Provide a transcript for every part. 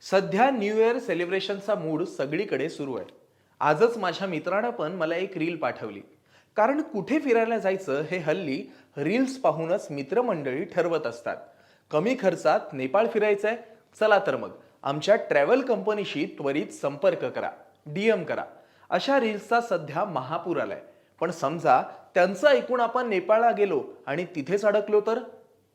सध्या new year सेलिब्रेशनचा mood सगळीकडे सुरू आहे. आजच माझ्या मित्रानं पण मला एक रील पाठवली. कारण कुठे फिरायला जायचं हे हल्ली रील्स पाहूनच मित्रमंडळी ठरवत असतात. कमी खर्चात नेपाळ फिरायचंय? चला तर मग आमच्या ट्रॅव्हल कंपनीशी त्वरित संपर्क करा. डीएम करा. अशा रील्सचा सध्या महापूर आलाय. पण समजा त्यांचं ऐकून आपण नेपाळला गेलो आणि तिथेच अडकलो तर?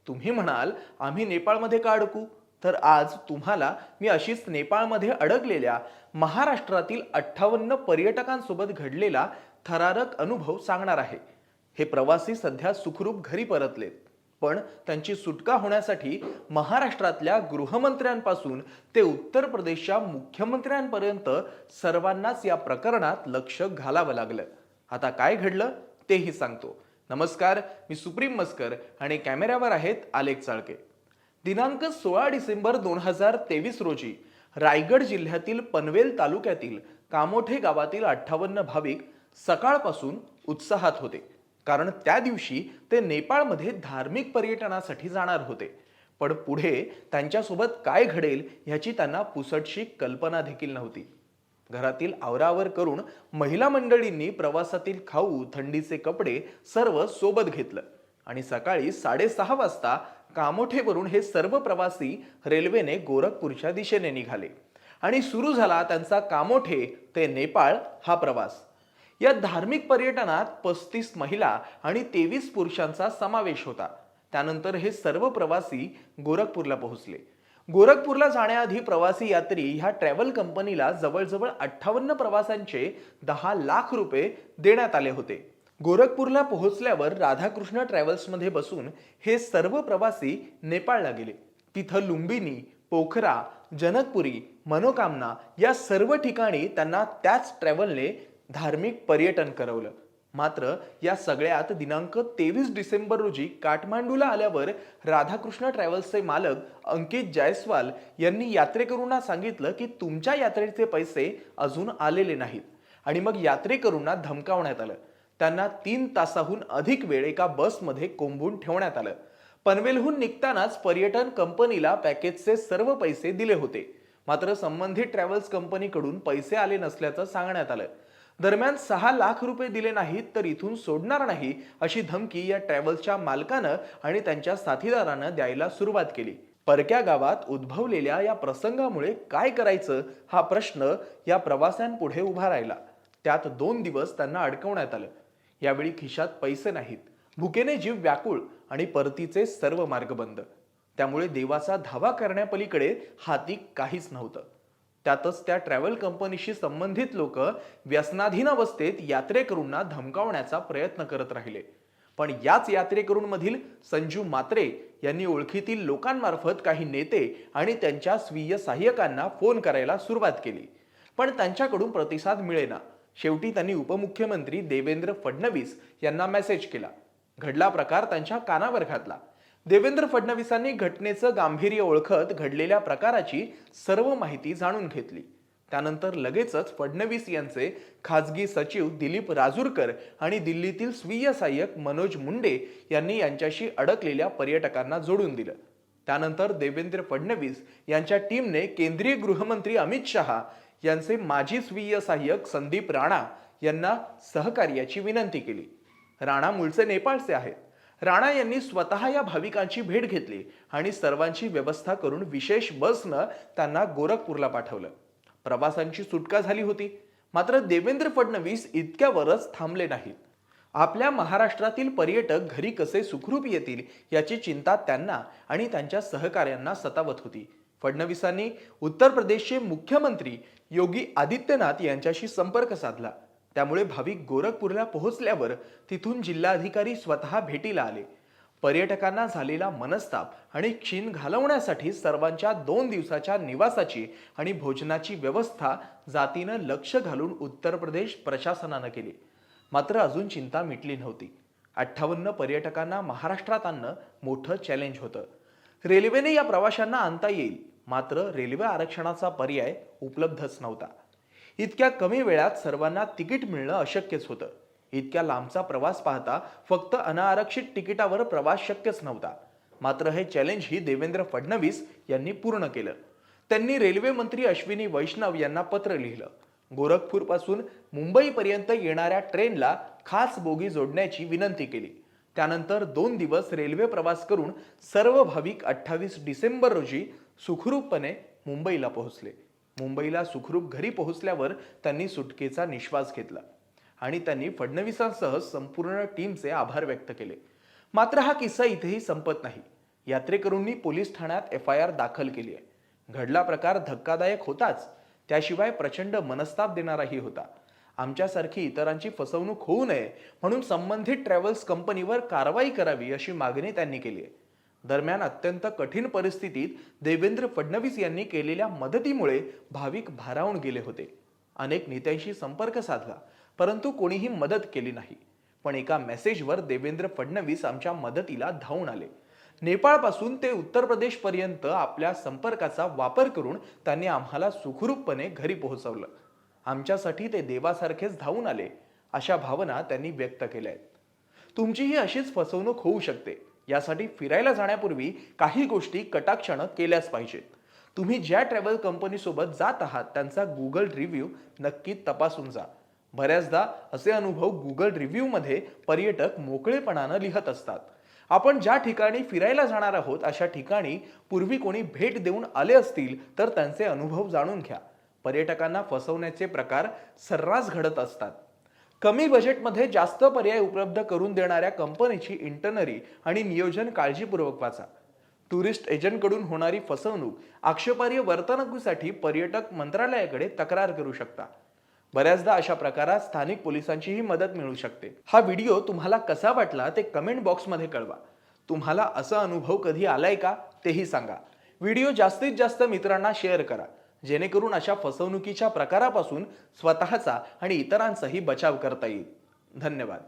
तुम्ही म्हणाल आम्ही नेपाळमध्ये का अडकू? तर आज तुम्हाला मी अशीच नेपाळमध्ये अडकलेल्या महाराष्ट्रातील अठ्ठावन्न पर्यटकांसोबत घडलेला थरारक अनुभव सांगणार आहे. हे प्रवासी सध्या सुखरूप घरी परतलेत. पण त्यांची सुटका होण्यासाठी महाराष्ट्रातल्या गृहमंत्र्यांपासून ते उत्तर प्रदेशच्या मुख्यमंत्र्यांपर्यंत सर्वांनाच या प्रकरणात लक्ष घालावं लागलं. आता काय घडलं तेही सांगतो. नमस्कार मी सुप्रीम मस्कर आणि कॅमेऱ्यावर आहेत आलेख चाळके. दिनांक सोळा डिसेंबर दोन हजार तेवीस रोजी रायगड जिल्ह्यातील पनवेल तालुक्यातील कामोठे गावातील अठ्ठावन्न भाविक सकाळपासून उत्साहात होते. कारण त्या दिवशी ते नेपाळमध्ये धार्मिक पर्यटनासाठी जाणार होते. पण पुढे त्यांच्यासोबत काय घडेल ह्याची त्यांना पुसटशी कल्पना देखील नव्हती. घरातील आवरावर करून महिला मंडळींनी प्रवासातील खाऊ थंडीचे कपडे सर्व सोबत घेतलं. आणि सकाळी साडेसहा वाजता कामोठेवरून हे सर्व प्रवासी रेल्वेने गोरखपूरच्या दिशेने निघाले. आणि सुरू झाला त्यांचा कामोठे ते नेपाळ हा प्रवास. या धार्मिक पर्यटनात पस्तीस महिला आणि तेवीस पुरुषांचा समावेश होता. त्यानंतर हे सर्व प्रवासी गोरखपूरला पोहोचले. गोरखपूरला जाण्याआधी प्रवासी यात्री ह्या ट्रॅव्हल कंपनीला जवळजवळ अठ्ठावन्न प्रवासांचे दहा लाख रुपये देण्यात आले होते. गोरखपूरला पोहोचल्यावर राधाकृष्ण ट्रॅव्हल्समध्ये बसून हे सर्व प्रवासी नेपाळला गेले. तिथं लुंबिनी पोखरा जनकपुरी मनोकामना या सर्व ठिकाणी त्यांना त्याच ट्रॅव्हलने धार्मिक पर्यटन करवलं. मात्र या सगळ्यात दिनांक तेवीस डिसेंबर रोजी काठमांडूला आल्यावर राधाकृष्ण ट्रॅव्हल्सचे मालक अंकित जायस्वाल यांनी यात्रेकरूंना सांगितलं की तुमच्या यात्रेचे पैसे अजून आलेले नाहीत. आणि मग यात्रेकरूंना धमकावण्यात आलं. त्यांना तीन तासाहून अधिक वेळ एका बसमध्ये कोंबून ठेवण्यात आलं. पनवेलहून निघतानाच पर्यटन कंपनीला पॅकेजचे सर्व पैसे दिले होते. मात्र संबंधित ट्रॅव्हल्स कंपनीकडून पैसे आले नसल्याचं सांगण्यात आलं. दरम्यान सहा लाख रुपये दिले नाहीत तर इथून सोडणार नाही अशी धमकी या ट्रॅव्हल्सच्या मालकानं आणि त्यांच्या साथीदारानं द्यायला सुरुवात केली. परक्या गावात उद्भवलेल्या या प्रसंगामुळे काय करायचं हा प्रश्न या प्रवाशांपुढे उभा राहिला. त्यात दोन दिवस त्यांना अडकवण्यात आलं. यावेळी खिशात पैसे नाहीत भुकेने जीव व्याकुळ आणि परतीचे सर्व मार्ग बंद. त्यामुळे देवाचा धावा करण्यापलीकडे हाती काहीच नव्हतं. त्यातच त्या ट्रॅव्हल कंपनीशी संबंधित लोक व्यसनाधीन अवस्थेत यात्रेकरूंना धमकावण्याचा प्रयत्न करत राहिले. पण याच यात्रेकरूंमधील संजू मात्रे यांनी ओळखीतील लोकांमार्फत काही नेते आणि त्यांच्या स्वीय सहाय्यकांना फोन करायला सुरुवात केली. पण त्यांच्याकडून प्रतिसाद मिळेना. शेवटी त्यांनी उपमुख्यमंत्री देवेंद्र फडणवीस यांना मेसेज केला. घडला प्रकार त्यांच्या कानावर घातला. देवेंद्र फडणवीसांनी घटनेचं गांभीर्य ओळखत घडलेल्या प्रकाराची सर्व माहिती जाणून घेतली. त्यानंतर लगेचच फडणवीस यांचे खाजगी सचिव दिलीप राजूरकर आणि दिल्लीतील स्वीय सहाय्यक मनोज मुंडे यांनी यांच्याशी अडकलेल्या पर्यटकांना जोडून दिलं. त्यानंतर देवेंद्र फडणवीस यांच्या टीमने केंद्रीय गृहमंत्री अमित शहा यांचे माजी स्वीय सहाय्यक संदीप राणा यांना सहकार्याची विनंती केली. राणा मूळचे नेपाळचे आहेत. राणा यांनी स्वतः या भाविकांची भेट घेतली आणि सर्वांची व्यवस्था करून विशेष बसनं त्यांना गोरखपूरला पाठवलं. प्रवासांची सुटका झाली होती. मात्र देवेंद्र फडणवीस इतक्यावरच थांबले नाहीत. आपल्या महाराष्ट्रातील पर्यटक घरी कसे सुखरूप येतील याची चिंता त्यांना आणि त्यांच्या सहकाऱ्यांना सतावत होती. फडणवीसांनी उत्तर प्रदेशचे मुख्यमंत्री योगी आदित्यनाथ यांच्याशी संपर्क साधला. त्यामुळे भाविक गोरखपूरला पोहोचल्यावर तिथून जिल्हाधिकारी स्वतः भेटीला आले. पर्यटकांना झालेला मनस्ताप आणि क्षीण घालवण्यासाठी सर्वांच्या दोन दिवसाच्या निवासाची आणि भोजनाची व्यवस्था जातीनं लक्ष घालून उत्तर प्रदेश प्रशासनानं केली. मात्र अजून चिंता मिटली नव्हती. अठ्ठावन्न पर्यटकांना महाराष्ट्रात आणणं मोठं चॅलेंज होतं. रेल्वेने या प्रवाशांना आणता येईल. मात्र रेल्वे आरक्षणाचा पर्याय उपलब्धच नव्हता. इतक्या कमी वेळात सर्वांना तिकीट मिळणं अशक्यच होतं. इतक्या लांबचा प्रवास पाहता फक्त अनारक्षित तिकिटावर प्रवास शक्यच नव्हता. मात्र हे चॅलेंज ही देवेंद्र फडणवीस यांनी पूर्ण केलं. त्यांनी रेल्वे मंत्री अश्विनी वैष्णव यांना पत्र लिहिलं. गोरखपूरपासून मुंबईपर्यंत येणाऱ्या ट्रेनला खास बोगी जोडण्याची विनंती केली. त्यानंतर दोन दिवस रेल्वे प्रवास करून सर्व भाविक अठ्ठावीस डिसेंबर रोजी सुखरूपपणे मुंबईला पोहोचले. मुंबईला सुखरूप घरी पोहोचल्यावर त्यांनी सुटकेचा निश्वास घेतला आणि त्यांनी फडणवीसांसह संपूर्ण टीमचे आभार व्यक्त केले. मात्र हा किस्सा इथेही संपत नाही. यात्रेकरूंनी पोलीस ठाण्यात एफ आय आर दाखल केली आहे. घडला प्रकार धक्कादायक होताच. त्याशिवाय प्रचंड मनस्ताप देणाराही होता. आमच्यासारखी इतरांची फसवणूक होऊ नये म्हणून संबंधित ट्रॅव्हल्स कंपनीवर कारवाई करावी अशी मागणी त्यांनी केली आहे. दरम्यान अत्यंत कठीण परिस्थितीत देवेंद्र फडणवीस यांनी केलेल्या मदतीमुळे भाविक भारावून गेले होते. अनेक नेत्यांशी संपर्क साधला परंतु कोणीही मदत केली नाही. पण एका मेसेजवर देवेंद्र फडणवीस आमच्या मदतीला धावून आले. नेपाळपासून ते उत्तर प्रदेशपर्यंत आपल्या संपर्काचा वापर करून त्यांनी आम्हाला सुखरूपपणे घरी पोहोचवलं. आमच्यासाठी ते देवासारखेच धावून आले अशा भावना त्यांनी व्यक्त केल्या आहेत. तुमचीही अशीच फसवणूक होऊ शकते. यासाठी फिरायला जाण्यापूर्वी काही गोष्टी कटाक्षानं केल्याच पाहिजेत. तुम्ही ज्या ट्रॅव्हल कंपनीसोबत जात आहात त्यांचा गुगल रिव्ह्यू नक्की तपासून जा. बऱ्याचदा असे अनुभव गुगल रिव्ह्यूमध्ये पर्यटक मोकळेपणानं लिहत असतात. आपण ज्या ठिकाणी फिरायला जाणार आहोत अशा ठिकाणी पूर्वी कोणी भेट देऊन आले असतील तर त्यांचे अनुभव जाणून घ्या. पर्यटकांना फसवण्याचे प्रकार सर्रास घडत असतात. कमी बजेटमध्ये जास्त पर्याय उपलब्ध करून देणाऱ्या कंपनीची इंटरनरी आणि नियोजन काळजीपूर्वक वाचा. टुरिस्ट एजंटकडून होणारी फसवणूक आक्षेपार्ह वर्तणुकीसाठी पर्यटक मंत्रालयाकडे तक्रार करू शकता. बऱ्याचदा अशा प्रकारात स्थानिक पोलिसांचीही मदत मिळू शकते. हा व्हिडिओ तुम्हाला कसा वाटला ते कमेंट बॉक्समध्ये कळवा. तुम्हाला असा अनुभव कधी आलाय का तेही सांगा. व्हिडिओ जास्तीत जास्त मित्रांना शेअर करा. जेणेकरून अशा फसवणुकीच्या प्रकारापासून स्वतःचा आणि इतरांचाही बचाव करता येईल. धन्यवाद.